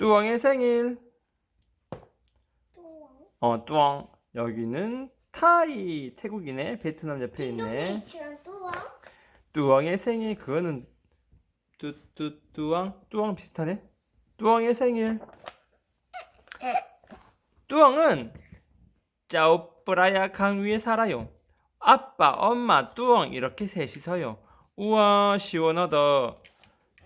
뚜엉의 생일. 뚜왕. 어, 뚜엉. 여기는 타이. 태국이네. 베트남 옆에 있네. 뚜왕. 뚜엉의 생일. 그거는 뚜뚜 뚜엉. 뚜엉 비슷하네. 뚜엉의 생일. 뚜엉은 짜오프라야 강 위에 살아요. 아빠, 엄마, 뚜엉 이렇게 셋이서요. 우와 시원하다.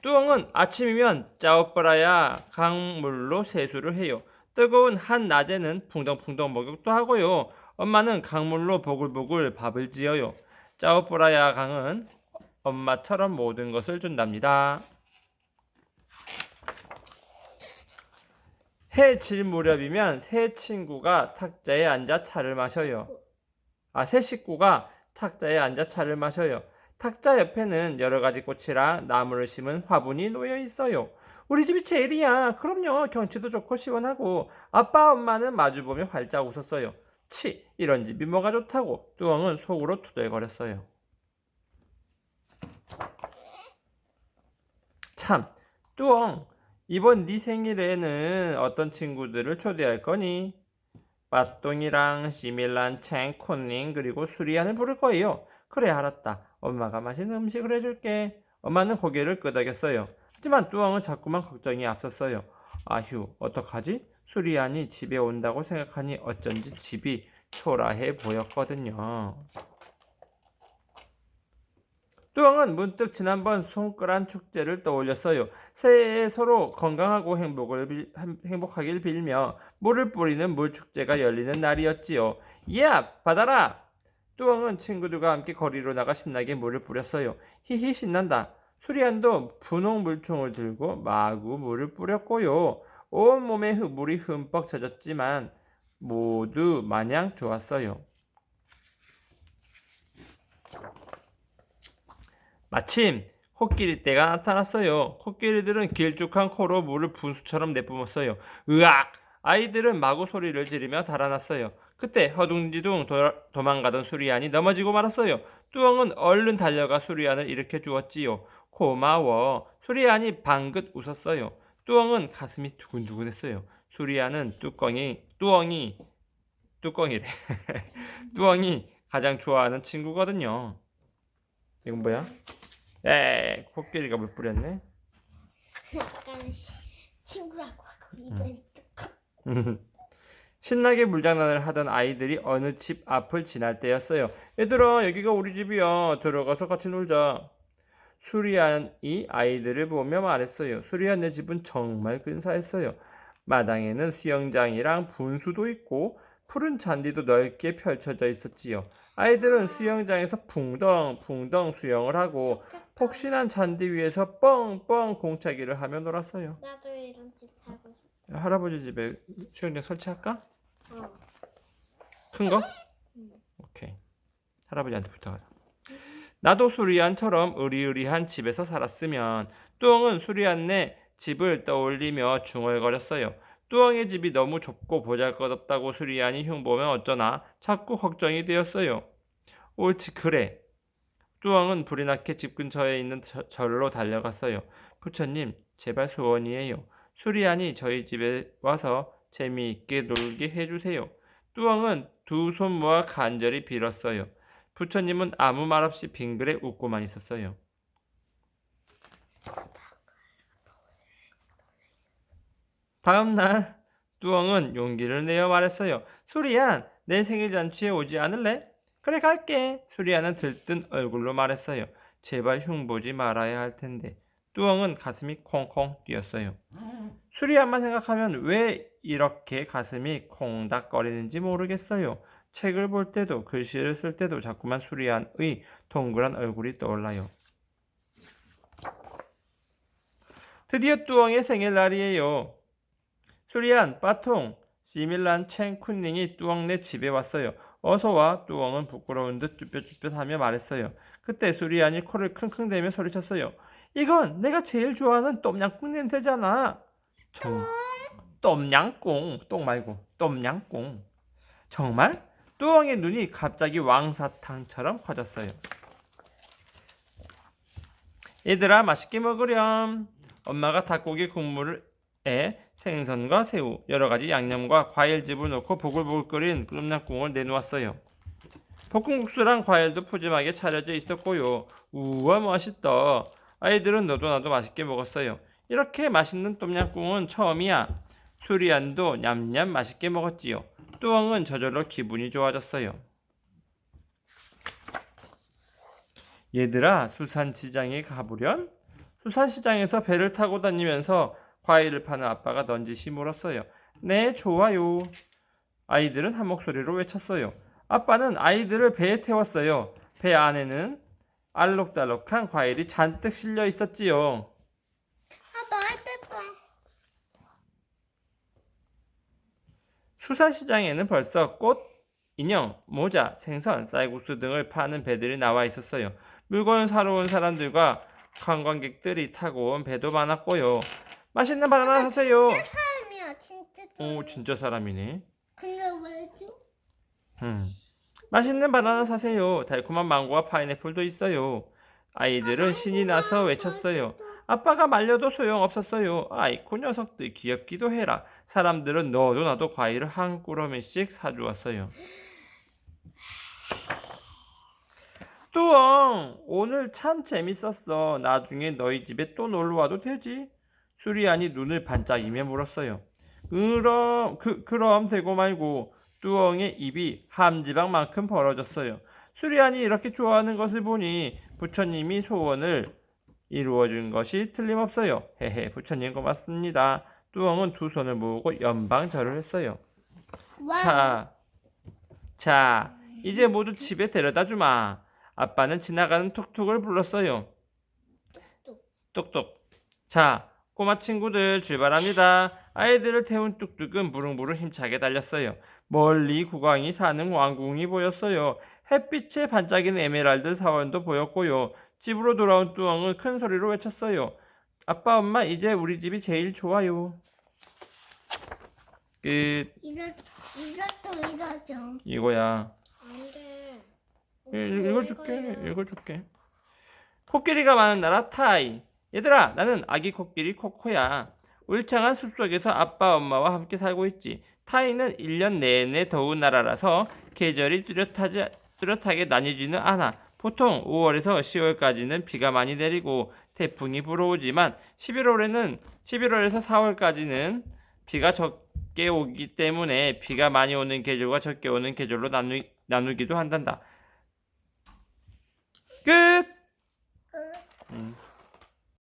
뚜엉은 아침이면 짜오프라야 강물로 세수를 해요. 뜨거운 한 낮에는 풍덩풍덩 목욕도 하고요. 엄마는 강물로 보글보글 밥을 지어요. 짜오프라야 강은 엄마처럼 모든 것을 준답니다. 해 질 무렵이면 새 친구가 탁자에 앉아 차를 마셔요. 아, 새 식구가 탁자에 앉아 차를 마셔요. 탁자 옆에는 여러 가지 꽃이랑 나무를 심은 화분이 놓여 있어요. 우리 집이 제일이야. 그럼요. 경치도 좋고 시원하고 아빠 엄마는 마주보며 활짝 웃었어요. 치, 이런 집이 뭐가 좋다고 뚜엉은 속으로 투덜거렸어요. 참, 뚜엉, 이번 네 생일에는 어떤 친구들을 초대할 거니? 빠똥이랑 시밀란, 챙, 쿤닝 그리고 수리안을 부를 거예요. 그래 알았다. 엄마가 맛있는 음식을 해줄게. 엄마는 고개를 끄덕였어요. 하지만 뚜엉은 자꾸만 걱정이 앞섰어요. 아휴 어떡하지? 수리안이 집에 온다고 생각하니 어쩐지 집이 초라해 보였거든요. 뚜엉은 문득 지난번 손끄란 축제를 떠올렸어요. 새해에 서로 건강하고 행복을 빌- 한- 행복하길 빌며 물을 뿌리는 물 축제가 열리는 날이었지요. 야, 받아라! 뚜엉은 친구들과 함께 거리로 나가 신나게 물을 뿌렸어요. 히히 신난다. 수리안도 분홍 물총을 들고 마구 물을 뿌렸고요. 온 몸에 흙- 물이 흠뻑 젖었지만 모두 마냥 좋았어요. 마침 코끼리 떼가 나타났어요. 코끼리들은 길쭉한 코로 물을 분수처럼 내뿜었어요. 으악! 아이들은 마구 소리를 지르며 달아났어요. 그때 허둥지둥 도, 도망가던 수리안이 넘어지고 말았어요. 뚜엉은 얼른 달려가 수리안을 일으켜 주었지요. 고마워. 수리안이 방긋 웃었어요. 뚜엉은 가슴이 두근두근했어요. 수리안은 뚜껑이 뚜엉이 뚜껑이래. 뚜엉이 가장 좋아하는 친구거든요. 이건 뭐야? 에 코끼리가 물 뿌렸네. 약간 시, 친구라고 하고 이번엔 뚜껑. 신나게 물장난을 하던 아이들이 어느 집 앞을 지날 때였어요. 얘들아, 여기가 우리 집이야. 들어가서 같이 놀자. 수리안이 아이들을 보며 말했어요. 수리안네 집은 정말 근사했어요. 마당에는 수영장이랑 분수도 있고 푸른 잔디도 넓게 펼쳐져 있었지요. 아이들은 수영장에서 붕덩붕덩 수영을 하고 폭신한 잔디 위에서 뻥뻥 공차기를 하며 놀았어요. 나도 이런 집 살고. 할아버지 집에 수영장 설치할까? 어. 큰 거? 오케이. 할아버지한테 부탁하자. 나도 수리안처럼 의리의리한 집에서 살았으면 뚜엉은 수리안네 집을 떠올리며 중얼거렸어요. 뚜엉의 집이 너무 좁고 보잘것없다고 수리안이 흉보면 어쩌나 자꾸 걱정이 되었어요. 옳지 그래. 뚜엉은 불이 나게 집 근처에 있는 저- 절로 달려갔어요. 부처님 제발 소원이에요. 수리안이 저희 집에 와서 재미있게 놀게 해주세요. 뚜엉은 두 손 모아 간절히 빌었어요. 부처님은 아무 말 없이 빙그레 웃고만 있었어요. 다음 날 뚜엉은 용기를 내어 말했어요. 수리안, 내 생일 잔치에 오지 않을래? 그래 갈게. 수리안은 들뜬 얼굴로 말했어요. 제발 흉보지 말아야 할 텐데. 뚜엉은 가슴이 콩콩 뛰었어요. 수리안만 생각하면 왜 이렇게 가슴이 콩닥거리는지 모르겠어요. 책을 볼 때도 글씨를 쓸 때도 자꾸만 수리안의 동그란 얼굴이 떠올라요. 드디어 뚜엉의 생일날이에요. 수리안, 빠통, 시밀란, 챙쿤닝이 뚜엉네 집에 왔어요. 어서 와 뚜엉은 부끄러운 듯 쭈뼛쭈뼛하며 말했어요. 그때 수리안이 코를 킁킁대며 소리쳤어요. 이건 내가 제일 좋아하는 똠양꿍 냄새잖아. 정... 똠양꿍 똥 말고 똠양꿍 정말? 뚜엉의 눈이 갑자기 왕사탕처럼 커졌어요. 얘들아 맛있게 먹으렴. 엄마가 닭고기 국물에 생선과 새우, 여러 가지 양념과 과일즙을 넣고 보글보글 끓인 똠양꿍을 내놓았어요. 볶음국수랑 과일도 푸짐하게 차려져 있었고요. 우와 맛있다. 아이들은 너도 나도 맛있게 먹었어요. 이렇게 맛있는 똠양꿍은 처음이야. 수리안도 냠냠 맛있게 먹었지요. 뚜엉은 저절로 기분이 좋아졌어요. 얘들아, 수산시장에 가보련? 수산시장에서 배를 타고 다니면서 과일을 파는 아빠가 넌지시 물었어요. 네, 좋아요. 아이들은 한 목소리로 외쳤어요. 아빠는 아이들을 배에 태웠어요. 배 안에는 알록달록한 과일이 잔뜩 실려 있었지요. 아 맛있겠다. 수산시장에는 벌써 꽃, 인형, 모자, 생선, 쌀국수 등을 파는 배들이 나와 있었어요. 물건을 사러 온 사람들과 관광객들이 타고 온 배도 많았고요. 맛있는 바나나 사세요. 사람이야 진짜. 오, 진짜 사람이네. 근데 왜지? 음. 맛있는 바나나 사세요. 달콤한 망고와 파인애플도 있어요. 아이들은 신이 나서 외쳤어요. 아빠가 말려도 소용없었어요. 아이쿠 녀석들 귀엽기도 해라. 사람들은 너도 나도 과일을 한 꾸러미씩 사주었어요. 뚜엉, 오늘 참 재밌었어. 나중에 너희 집에 또 놀러 와도 되지? 수리안이 눈을 반짝이며 물었어요. 그럼, 그, 그럼 되고 말고 뚜엉의 입이 함지방만큼 벌어졌어요. 수리안이 이렇게 좋아하는 것을 보니 부처님이 소원을 이루어준 것이 틀림없어요. 헤헤, 부처님 고맙습니다. 뚜엉은 두 손을 모으고 연방절을 했어요. 와. 자, 자, 이제 모두 집에 데려다 주마. 아빠는 지나가는 툭툭을 불렀어요. 뚝뚝. 자, 꼬마 친구들 출발합니다. 아이들을 태운 뚝뚝은 부릉부릉 힘차게 달렸어요. 멀리 국왕이 사는 왕궁이 보였어요. 햇빛에 반짝이는 에메랄드 사원도 보였고요. 집으로 돌아온 뚜엉은 큰 소리로 외쳤어요. 아빠, 엄마, 이제 우리 집이 제일 좋아요. 끝. 이것도 이러죠. 이거야. 안돼. 일- 읽어줄게. 읽어줄게. 코끼리가 많은 나라 타이. 얘들아, 나는 아기 코끼리 코코야. 울창한 숲속에서 아빠, 엄마와 함께 살고 있지. 타이는 1년 내내 더운 나라라서 계절이 뚜렷하지, 뚜렷하게 나뉘지는 않아. 보통 5월에서 10월까지는 비가 많이 내리고 태풍이 불어오지만 11월에는 11월에서 4월까지는 비가 적게 오기 때문에 비가 많이 오는 계절과 적게 오는 계절로 나누, 나누기도 한단다. 끝. 그 음.